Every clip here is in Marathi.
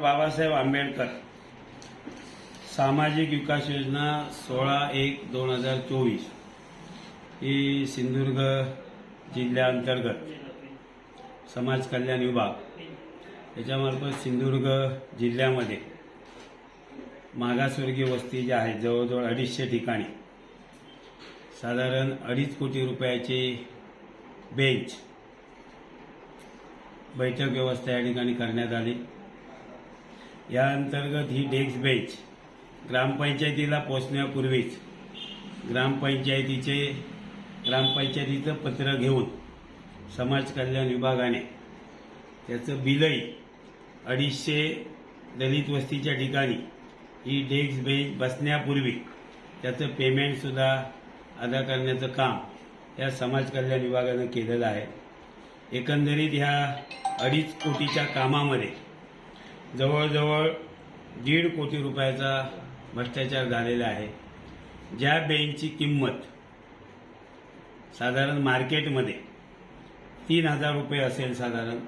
बाबासाहेब आंबेडकर सामाजिक विकास योजना सोळा एक दोन हजार चोवीस ही सिंधुदुर्ग जिल्ह्याअंतर्गत समाज कल्याण विभाग याच्यामार्फत सिंधुदुर्ग जिल्ह्यामध्ये मागासवर्गीय वस्ती ज्या आहेत जवळजवळ अडीचशे ठिकाणी साधारण अडीच कोटी रुपयाची बेंच बैठक व्यवस्था या ठिकाणी करण्यात आली. या अंतर्गत ही डेस्क बेंच ग्रामपंचायतीला पोचण्यापूर्वीच ग्रामपंचायतीचे ग्रामपंचायतीचं पत्र घेऊन समाज कल्याण विभागाने त्याचं बिलही अडीचशे दलित वस्तीच्या ठिकाणी ही डेस्क बेंच बसण्यापूर्वी त्याचं पेमेंटसुद्धा अदा करण्याचं काम या समाज कल्याण विभागानं केलेलं आहे. एकंदरीत ह्या अडीच कोटीच्या कामामध्ये जवळजवळ दीड कोटी रुपयाचा भ्रष्टाचार झालेला आहे. ज्या बेंचची किंमत साधारण मार्केटमध्ये तीन हजार रुपये असेल साधारण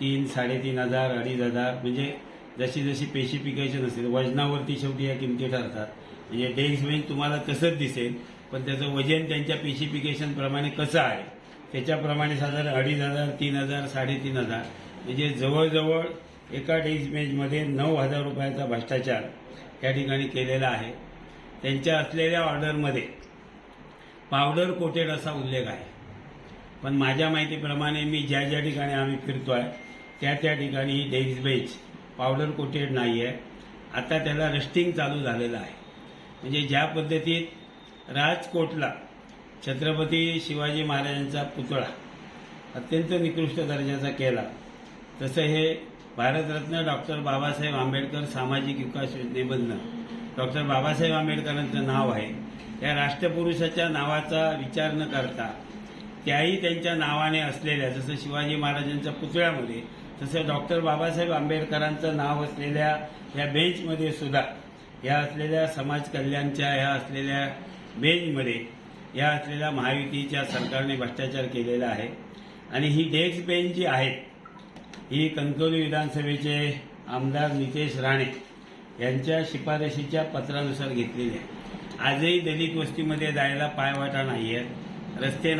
तीन साडेतीन हजार अडीच हजार म्हणजे जशी जशी पेशिफिकेशन असेल वजनावरती शेवटी या किमती ठरतात. म्हणजे डेस्क बेंच तुम्हाला तसंच दिसेल पण त्याचं वजन त्यांच्या पेशिफिकेशनप्रमाणे कसं आहे त्याच्याप्रमाणे साधारण अडीच हजार तीन हजार साडेतीन हजार म्हणजे जवळजवळ एका डेजमेजमध्ये नऊ हजार रुपयाचा भ्रष्टाचार या ठिकाणी केलेला आहे. त्यांच्या असलेल्या ऑर्डरमध्ये पावडर कोटेड असा उल्लेख आहे. पण माझ्या माहितीप्रमाणे मी ज्या ज्या ठिकाणी आम्ही फिरतो आहे त्या त्या ठिकाणी ही डेस्क पावडर कोटेड नाही आहे आता त्याला रस्टिंग चालू झालेलं आहे. म्हणजे ज्या पद्धतीत राजकोटला छत्रपती शिवाजी महाराजांचा पुतळा अत्यंत निकृष्ट दर्जाचा केला तसं हे भारतरत्न डॉक्टर बाबासाहेब आंबेडकर सामाजिक विकास योजनेमधनं. डॉक्टर बाबासाहेब आंबेडकरांचं नाव आहे. या राष्ट्रपुरुषाच्या नावाचा विचार न करता त्याही त्यांच्या नावाने असलेल्या जसं शिवाजी महाराजांच्या पुतळ्यामध्ये तसं डॉक्टर बाबासाहेब आंबेडकरांचं नाव असलेल्या या बेंचमध्ये सुद्धा या असलेल्या समाज कल्याणच्या ह्या असलेल्या बेंचमध्ये या असलेल्या महायुतीच्या सरकारने भ्रष्टाचार केलेला आहे. आणि ही डेस्क बेंच जी आहेत ही कणकवली विधानसभेचे आमदार नितेश राणे यांच्या शिफारशीच्या पत्रानुसार घेतलेली आहे. आजही दलित वस्तीमध्ये जायला पायवाटा नाही आहेत रस्ते